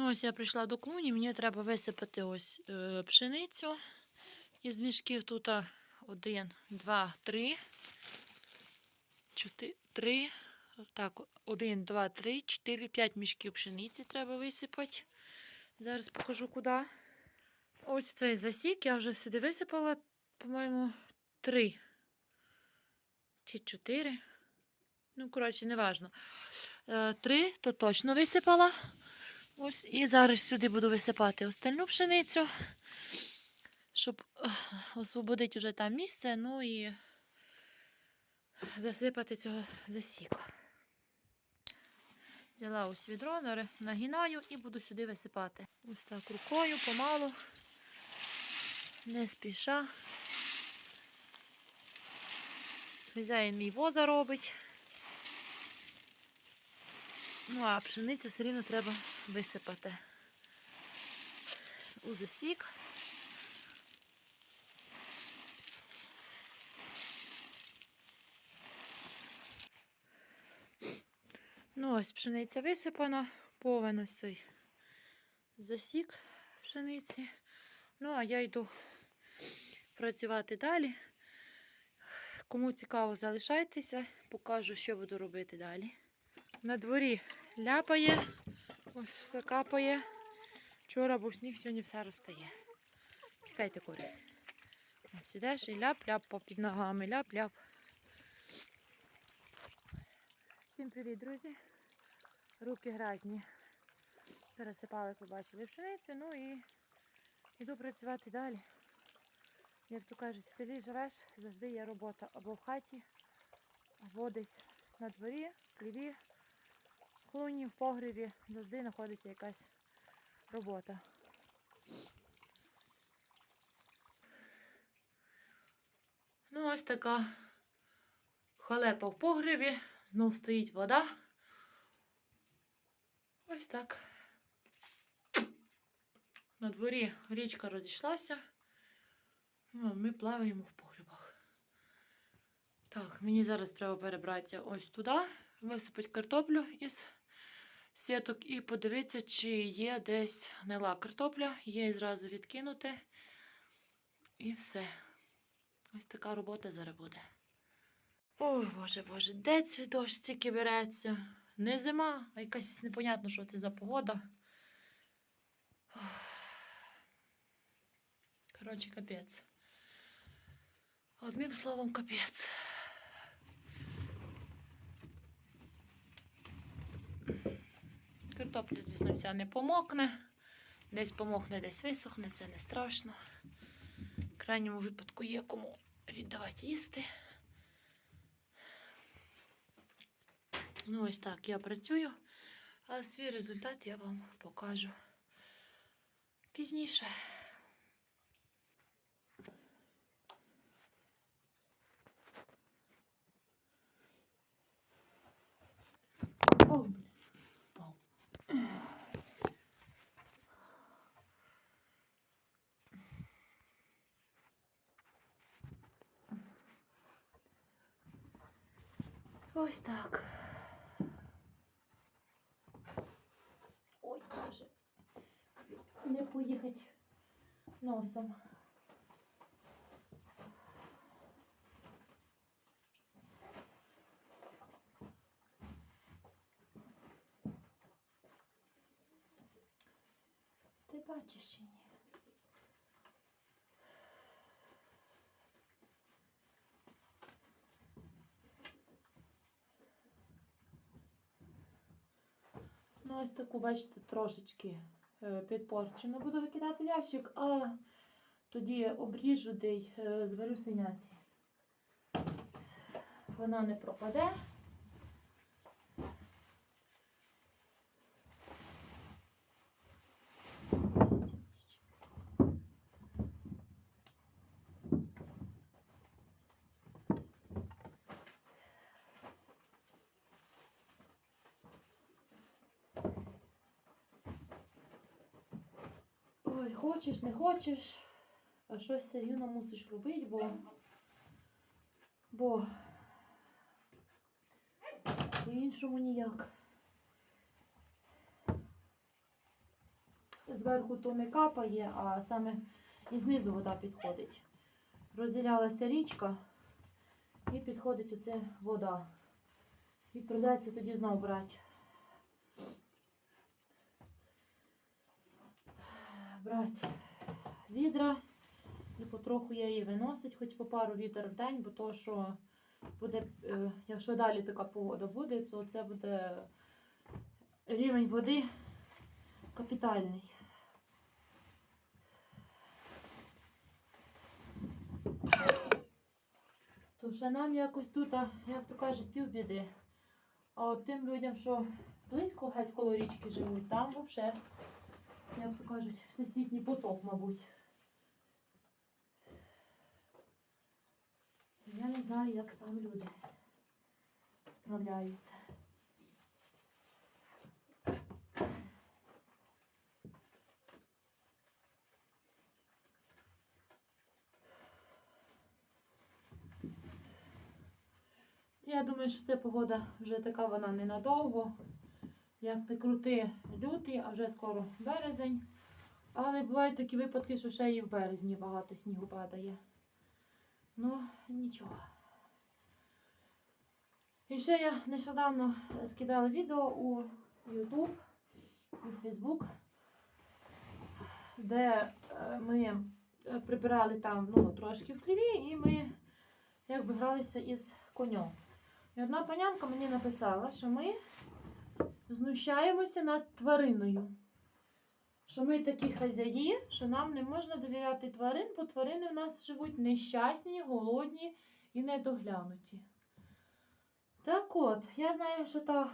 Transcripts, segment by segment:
Ну, ось я прийшла до клуні, мені треба висипати ось е, пшеницю із мішків. Тут один, два, три, чотири, три. Так, один, два, три, чотири, п'ять мішків пшениці треба висипати. Зараз покажу куди. Ось цей засік я вже сюди висипала, по-моєму, три чи чотири. Ну, коротше, неважно. Е, Три, то точно висипала. Ось і зараз сюди буду висипати остальну пшеницю, щоб освободити вже там місце, ну і засипати цього засіку. Взяла ось відро, нагинаю і буду сюди висипати. Ось так рукою, помалу, не спіша. Хазяїн мій воза робить. Ну, а пшеницю все рівно треба висипати у засік. Ну, ось пшениця висипана, повен ось цей засік пшениці. Ну, а я йду працювати далі. Кому цікаво, залишайтеся, покажу, що буду робити далі. На дворі ляпає, ось все капає. Вчора був сніг, сьогодні все розтає. Чекайте, кури. Ось ідеш і ляп-ляп попід ногами, ляп-ляп. Всім привіт, друзі. Руки грязні. Пересипали, побачили пшеницю, ну і йду працювати далі. Як то кажуть, в селі живеш, завжди є робота або в хаті, або десь на дворі, в хліві, в клуні, в погребі. Завжди знаходиться якась робота. Ну, ось така халепа в погребі. Знов стоїть вода. Ось так. На дворі річка розійшлася. Ну, ми плаваємо в погребах. Так, мені зараз треба перебратися ось туди, висипати картоплю із сіток і подивитися, чи є десь гнила картопля. І зразу відкинути. І все. Ось така робота зараз буде. Ой, боже, боже, де цей дощ стільки береться? Не зима, а якась непонятно, що це за погода. Коротше, капець. Одним словом, капець. Картопля, звісно, вся не помокне. Десь помокне, десь висохне, це не страшно. В крайньому випадку є кому віддавати їсти. Ну, ось так я працюю, а свій результат я вам покажу пізніше. Ось так. Ой, боже. Не поїхати носом. Ти бачиш чи ні? Ось таку, бачите, трошечки е, підпорчену. Буду викидати в ящик, а тоді обріжу де й е, зварю синяці. Вона не пропаде. Ой, хочеш, не хочеш, а щось все мусиш робити, бо. Бо по-іншому ніяк. зверху то не капає, а саме і знизу вода підходить. Розділялася річка і підходить оце вода. І придеться тоді знову брати. Брати відра і потроху я її виносить, хоч по пару відер в день, бо то, що буде, е, якщо далі така погода буде, то це буде рівень води капітальний. То ще нам якось тут, як то кажуть, півбіди. А от тим людям, що близько геть коло річки живуть, там взагалі, як то кажуть, всесвітній потоп, мабуть. Я не знаю, як там люди справляються. Я думаю, що ця погода вже така вона ненадовго. Як не крути лютий, а вже скоро березень. Але бувають такі випадки, що ще і в березні багато снігу падає. Ну, нічого. І ще я нещодавно скидала відео у YouTube у Facebook, де е, ми е, прибирали там ну, трошки в хліві, і ми якби гралися із конем. І одна панянка мені написала, що ми знущаємося над твариною. Що ми такі хазяї, що нам не можна довіряти тварин, бо тварини в нас живуть нещасні, голодні і недоглянуті. Так от, я знаю, що та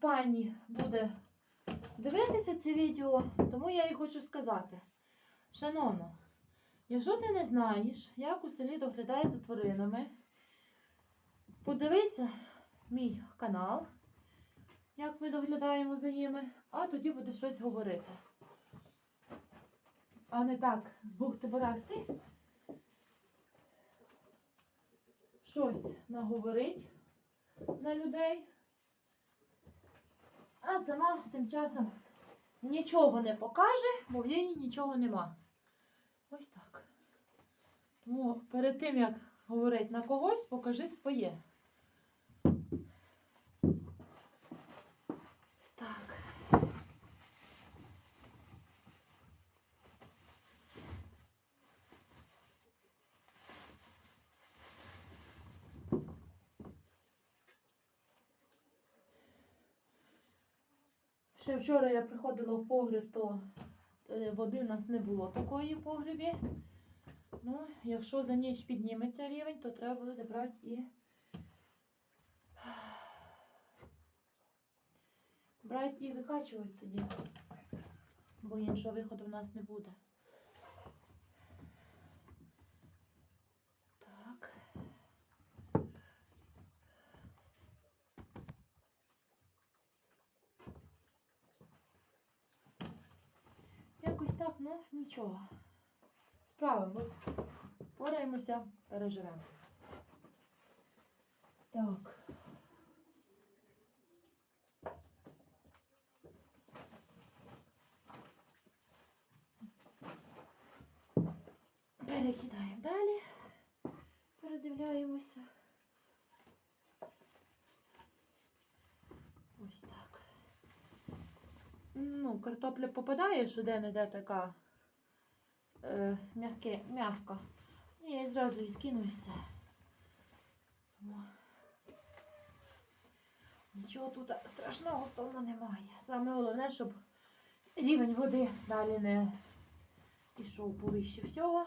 пані буде дивитися це відео, тому я їй хочу сказати. Шановно, якщо ти не знаєш, як у селі доглядають за тваринами, подивися мій канал, як ми доглядаємо за ними, а тоді буде щось говорити. А не так, з бухти барахти. Щось наговорить на людей. А сама тим часом нічого не покаже, бо в її нічого нема. Ось так. Тому перед тим, як говорити на когось, покажи своє. Ще вчора я приходила в погріб, то е, води в нас не було такої в погрібі. Ну, якщо за ніч підніметься рівень, то треба буде брати і брати і викачувати тоді, бо іншого виходу в нас не буде. Так. Якось так, ну нічого. Справимось. Пораємося, переживемо. Так. Перекидаємо далі. Передивляємося. Ось так. Ну, картопля попадає, що де-не-де така е, м'яке, м'яка. І я зразу відкину і все. Нічого тут страшного в тому немає. Саме головне, щоб рівень води далі не пішов повище всього.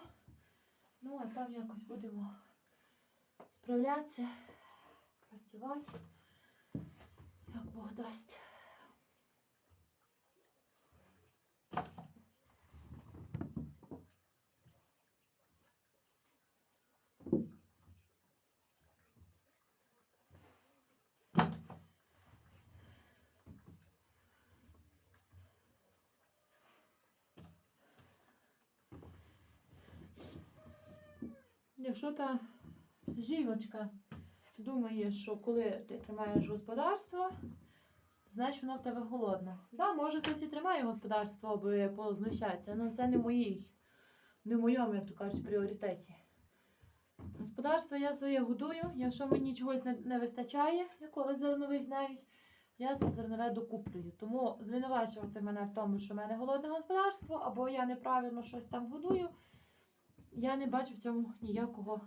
Ну, а там якось будемо справлятися, працювати, як Бог дасть. Якщо та жіночка думає, що коли ти тримаєш господарство, значить воно в тебе голодне. Да, може хтось і тримає господарство, аби познущатися, але це не моїй, не моєму, як то кажуть, пріоритеті. Господарство я своє годую. Якщо мені чогось не, не вистачає, якогось зернових навіть, я це зернове докуплюю. Тому звинувачувати мене в тому, що в мене голодне господарство, або я неправильно щось там годую, я не бачу в цьому ніякого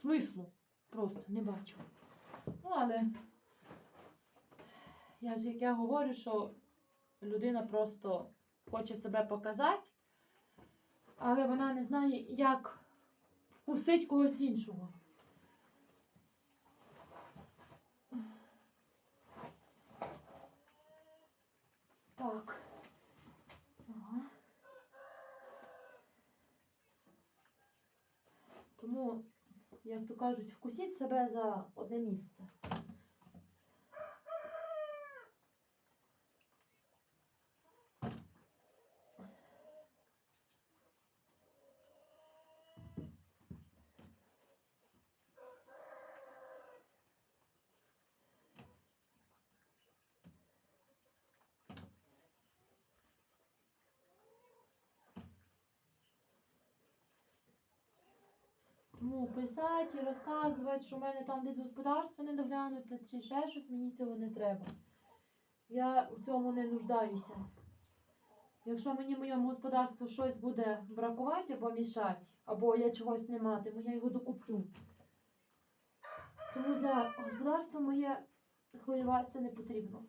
смислу. Просто не бачу. Ну, але я ж як я говорю, що людина просто хоче себе показати, але вона не знає, як вкусить когось іншого. Так. Ага. Тому, як то кажуть, вкусіть себе за одне місце. Ну, писати розказувати, що в мене там десь господарство не доглянуте, чи ще щось, мені цього не треба. Я у цьому не нуждаюся. Якщо мені в моєму господарству щось буде бракувати або мішати, або я чогось не матиму, я його докуплю. Тому за господарство моє хвилюватися не потрібно.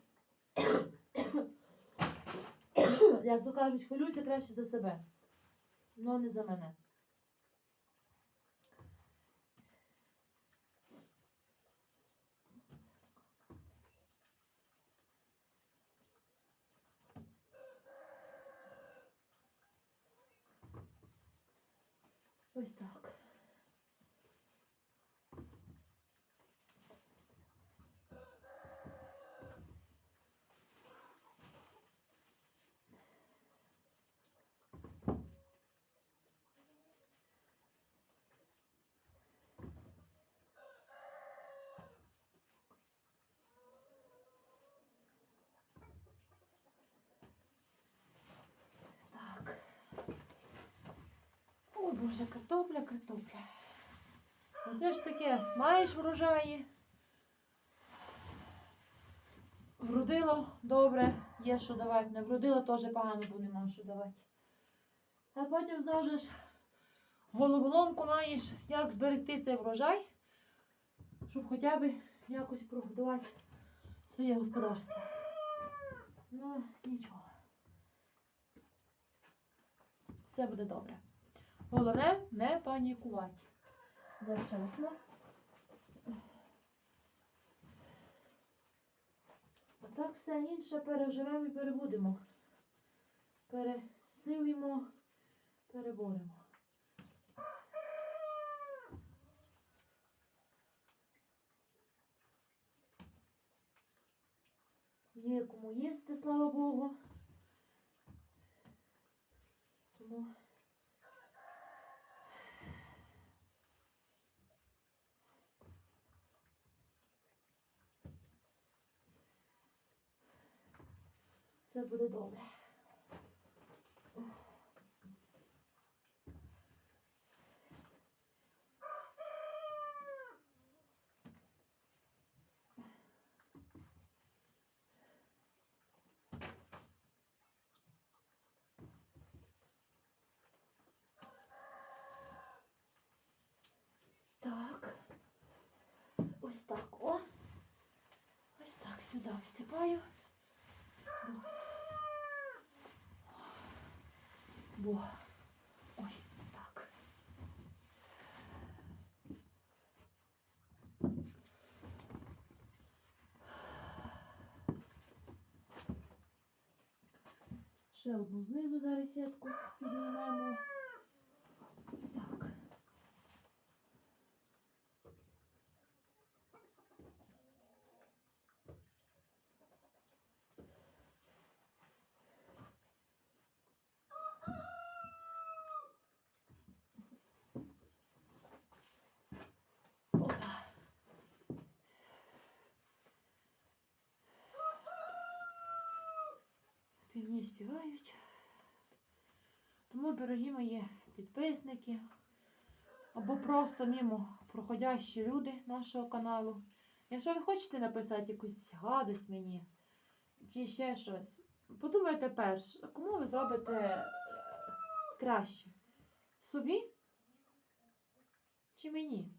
Як то кажуть, хвилюйся краще за себе, але не за мене. Ось так. Боже, картопля, картопля. Оце ж таке, маєш врожаї. Вродило добре, є що давати. Не вродило теж погано, бо нема що давати. А потім знову ж головоломку маєш, як зберегти цей врожай, щоб хоча б якось прогодувати своє господарство. Ну, нічого. Все буде добре. Головне не панікувати. Завчасно. А так все інше переживемо і перебудемо. Пересилимо, переборемо. Є кому їсти, слава Богу. Тому все буде добре. Ось так, о. Ось так сюди всипаю. Бо ось так. Ще одну знизу зараз сітку піднімемо. Співають. Тому, дорогі мої підписники, або просто мимо проходящі люди нашого каналу. Якщо ви хочете написати якусь гадость мені, чи ще щось, подумайте перш, кому ви зробите е, краще? Собі чи мені?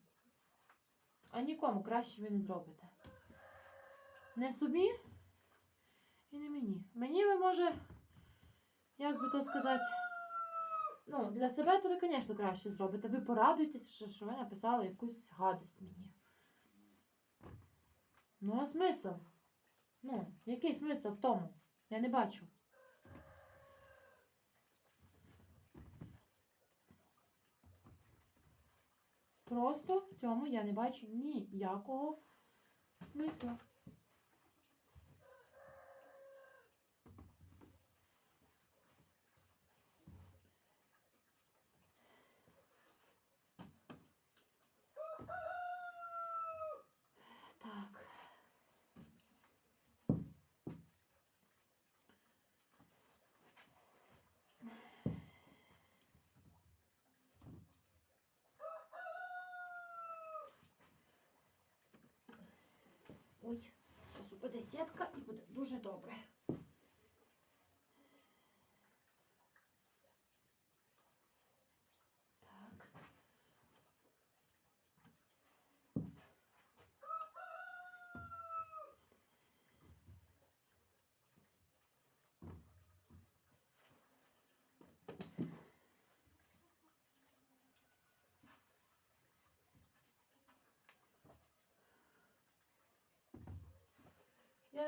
А нікому краще ви не зробите. Не собі і не мені. Мені ви може, як би то сказати, ну, для себе то ви, звісно, краще зробите. Ви порадуєтесь, що, що ви написали якусь гадость мені. Ну, а смисл? Ну, який смисл в тому? Я не бачу. Просто в цьому я не бачу ніякого смисла. Ой, зараз буде сітка і буде дуже добре.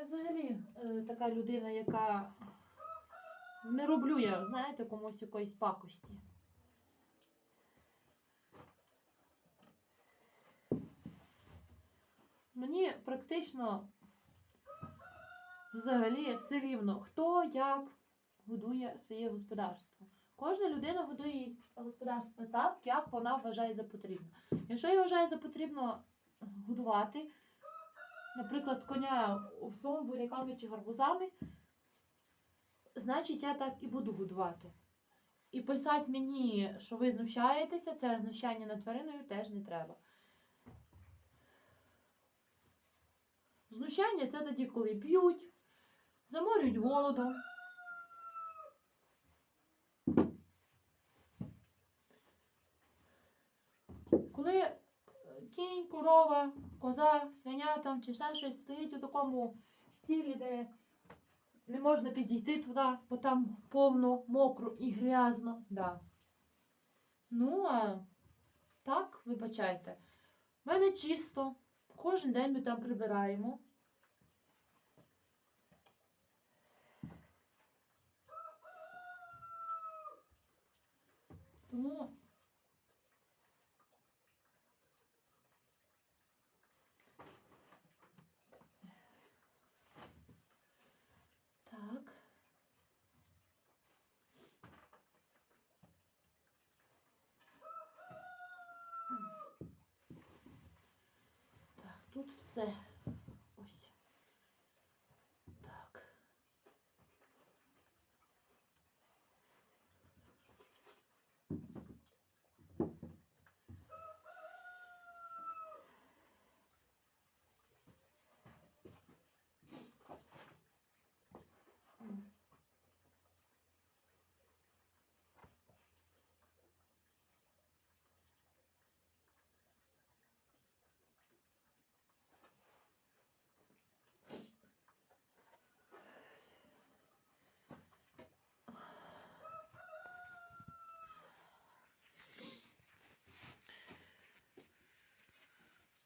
Я взагалі е, така людина, яка не роблю я, знаєте, комусь якоїсь пакості. Мені практично взагалі все рівно, хто як годує своє господарство. Кожна людина годує господарство так, як вона вважає за потрібне. Якщо я вважаю за потрібно годувати, наприклад, коня овсом, буряками чи гарбузами, значить я так і буду годувати. І писати мені, що ви знущаєтеся, це знущання над твариною теж не треба. Знущання це тоді, коли б'ють, заморюють голодом. Коли кінь, корова, коза, свиня там чи ще щось стоїть у такому стілі, де не можна підійти туди, бо там повно, мокро і грязно. Да. Ну, а так, вибачайте. В мене чисто. Кожен день ми там прибираємо. Тому Так. Так, тут все.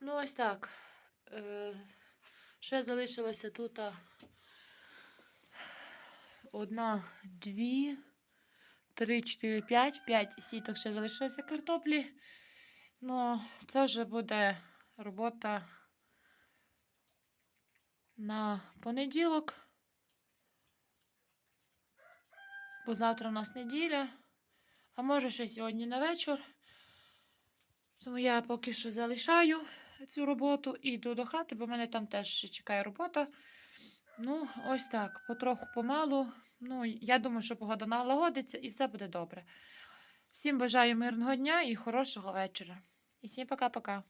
Ну, ось так. Е, ще залишилося тут одна, дві, три, чотири, п'ять. П'ять сіток ще залишилося картоплі. Ну, це вже буде робота на понеділок. Бо завтра у нас неділя, а може ще сьогодні на вечір. Тому я поки що залишаю цю роботу і йду до хати, бо мене там теж ще чекає робота. Ну, ось так, потроху помалу Ну, я думаю, що погода налагодиться і все буде добре. Всім бажаю мирного дня і хорошого вечора. І всім пока-пока.